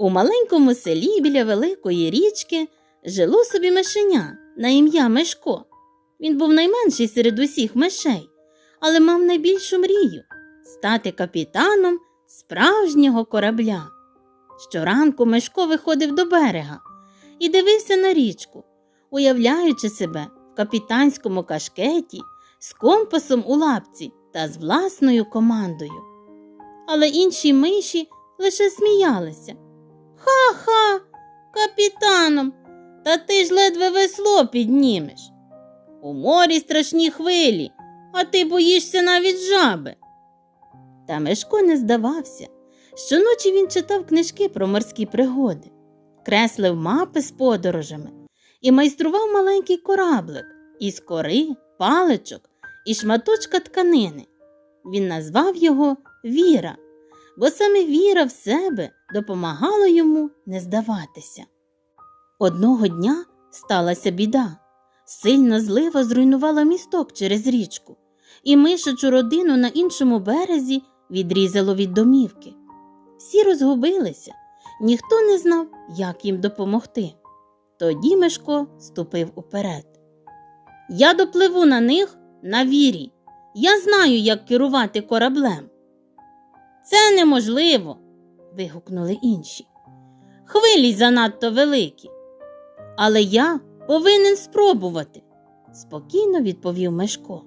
У маленькому селі біля великої річки жило собі мишеня на ім'я Мишко. Він був найменший серед усіх мишей, але мав найбільшу мрію стати капітаном справжнього корабля. Щоранку Мишко виходив до берега і дивився на річку, уявляючи себе в капітанському кашкеті з компасом у лапці та з власною командою. Але інші миші лише сміялися. Ха-ха, капітаном, та ти ж ледве весло піднімеш. У морі страшні хвилі, а ти боїшся навіть жаби. Та Мишко не здавався. Щоночі він читав книжки про морські пригоди, креслив мапи з подорожами і майстрував маленький кораблик із кори, паличок і шматочка тканини. Він назвав його Віра, бо саме віра в себе допомагала йому не здаватися. Одного дня сталася біда. Сильна злива зруйнувала місток через річку, і мишачу родину на іншому березі відрізало від домівки. Всі розгубилися, ніхто не знав, як їм допомогти. Тоді Мишко ступив уперед. Я допливу на них на вірі. Я знаю, як керувати кораблем. Це неможливо. вигукнули інші. Хвилі занадто великі. Але я повинен спробувати, спокійно відповів Мишко.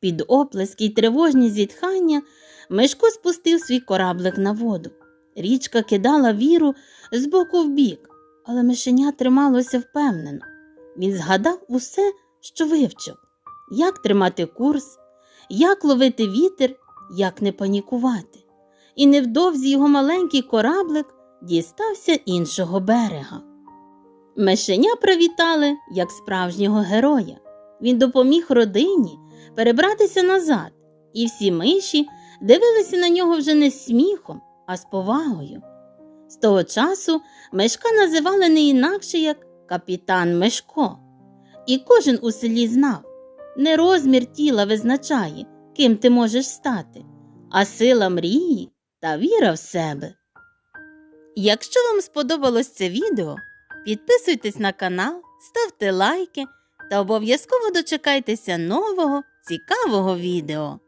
Під оплески й тривожні зітхання Мишко спустив свій кораблик на воду. Річка кидала віру з боку в бік, але мишеня трималося впевнено. Він згадав усе, що вивчив, як тримати курс, як ловити вітер, як не панікувати. І невдовзі його маленький кораблик дістався іншого берега. Мишеня привітали як справжнього героя. Він допоміг родині перебратися назад, і всі миші дивилися на нього вже не сміхом, а з повагою. З того часу Мишка називали не інакше як капітан Мишко. І кожен у селі знав, не розмір тіла визначає, ким ти можеш стати, а сила мрії та віра в себе. Якщо вам сподобалось це відео, підписуйтесь на канал, ставте лайки та обов'язково дочекайтеся нового цікавого відео.